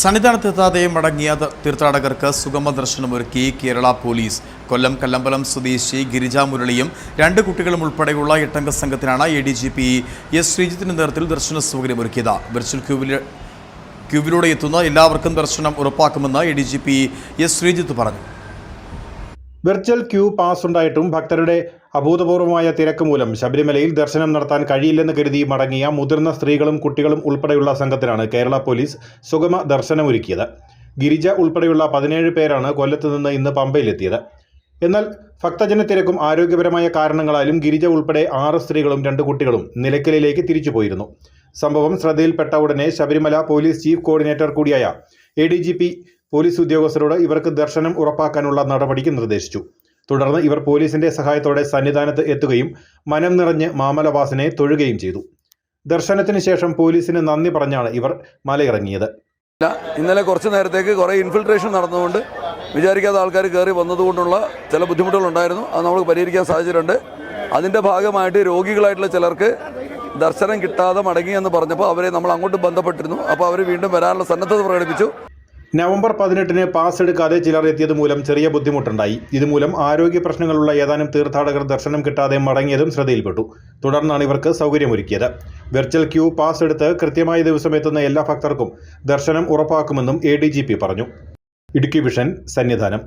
സന്നിധാനത്തെത്താതെ മടങ്ങിയ തീർത്ഥാടകർക്ക് സുഗമ ദർശനമൊരുക്കി കേരള പോലീസ്. കൊല്ലം കല്ലമ്പലം സ്വദേശി ഗിരിജ മുരളിയും രണ്ട് കുട്ടികളും ഉൾപ്പെടെയുള്ള എട്ടംഗ സംഘത്തിനാണ് A D G P S ശ്രീജിത്തിന്റെ നേതൃത്വത്തിൽ ദർശന സൗകര്യമൊരുക്കിയത്. വെർച്വൽ ക്യൂവിൽ ക്യൂവിലൂടെ എത്തുന്ന എല്ലാവർക്കും ദർശനം ഉറപ്പാക്കുമെന്ന് A D G P S Sreejith പറഞ്ഞു. വെർച്വൽ ക്യൂ പാസ് ഉണ്ടായിട്ടും ഭക്തരുടെ അഭൂതപൂർവമായ തിരക്ക് മൂലം ശബരിമലയിൽ ദർശനം നടത്താൻ കഴിയില്ലെന്ന് കരുതി മടങ്ങിയ മുതിർന്ന സ്ത്രീകളും കുട്ടികളും ഉൾപ്പെടെയുള്ള സംഘത്തിനാണ് കേരള പോലീസ് സുഗമ ദർശനമൊരുക്കിയത്. ഗിരിജ ഉൾപ്പെടെയുള്ള പതിനേഴ് പേരാണ് കൊല്ലത്ത് നിന്ന് ഇന്ന് പമ്പയിലെത്തിയത്. എന്നാൽ ഭക്തജന തിരക്കും ആരോഗ്യപരമായ കാരണങ്ങളാലും ഗിരിജ ഉൾപ്പെടെ ആറ് സ്ത്രീകളും രണ്ട് കുട്ടികളും നിലയ്ക്കലിലേക്ക് തിരിച്ചുപോയിരുന്നു. സംഭവം ശ്രദ്ധയിൽപ്പെട്ട ഉടനെ ശബരിമല പോലീസ് ചീഫ് കോർഡിനേറ്റർ കൂടിയായ A D G P police ഉദ്യോഗസ്ഥരോട് ഇവർക്ക് ദർശനം ഉറപ്പാക്കാനുള്ള നടപടിക്ക് നിർദ്ദേശിച്ചു. തുടർന്ന് ഇവർ പോലീസിന്റെ സഹായത്തോടെ സന്നിധാനത്ത് എത്തുകയും മനം നിറഞ്ഞ് മാമലവാസിനെ തൊഴുകയും ചെയ്തു. ദർശനത്തിന് ശേഷം പോലീസിന് നന്ദി പറഞ്ഞാണ് ഇവർ മലയിറങ്ങിയത്. ഇന്നലെ കുറച്ച് നേരത്തേക്ക് കുറേ ഇൻഫിൽട്രേഷൻ നടന്നുകൊണ്ട് വിചാരിക്കാത്ത ആൾക്കാർ കയറി വന്നതുകൊണ്ടുള്ള ചില ബുദ്ധിമുട്ടുകളുണ്ടായിരുന്നു. അത് നമ്മൾ പരിഹരിക്കാൻ സാധിച്ചിട്ടുണ്ട് അതിന്റെ ഭാഗമായിട്ട് രോഗികളായിട്ടുള്ള ചിലർക്ക് ദർശനം കിട്ടാതെ മടങ്ങി എന്ന് പറഞ്ഞപ്പോൾ അവരെ നമ്മൾ അങ്ങോട്ട് ബന്ധപ്പെട്ടിരുന്നു. അപ്പോൾ അവർ വീണ്ടും വരാനുള്ള സന്നദ്ധത പ്രകടിപ്പിച്ചു. നവംബർ പതിനെട്ടിന് പാസ് എടുക്കാതെ ചിലർ എത്തിയത് മൂലം ചെറിയ ബുദ്ധിമുട്ടുണ്ടായി. ഇതുമൂലം ആരോഗ്യ പ്രശ്നങ്ങളുള്ള ഏതാനും തീർത്ഥാടകർ ദർശനം കിട്ടാതെ മടങ്ങിയതും ശ്രദ്ധയിൽപ്പെട്ടു. തുടർന്നാണ് ഇവർക്ക് സൗകര്യമൊരുക്കിയത്. വെർച്വൽ ക്യൂ പാസ് എടുത്ത് കൃത്യമായ ദിവസം എത്തുന്ന എല്ലാ ഭക്തർക്കും ദർശനം ഉറപ്പാക്കുമെന്നും എ പറഞ്ഞു. ഇടുക്കി വിഷൻ സന്നിധാനം.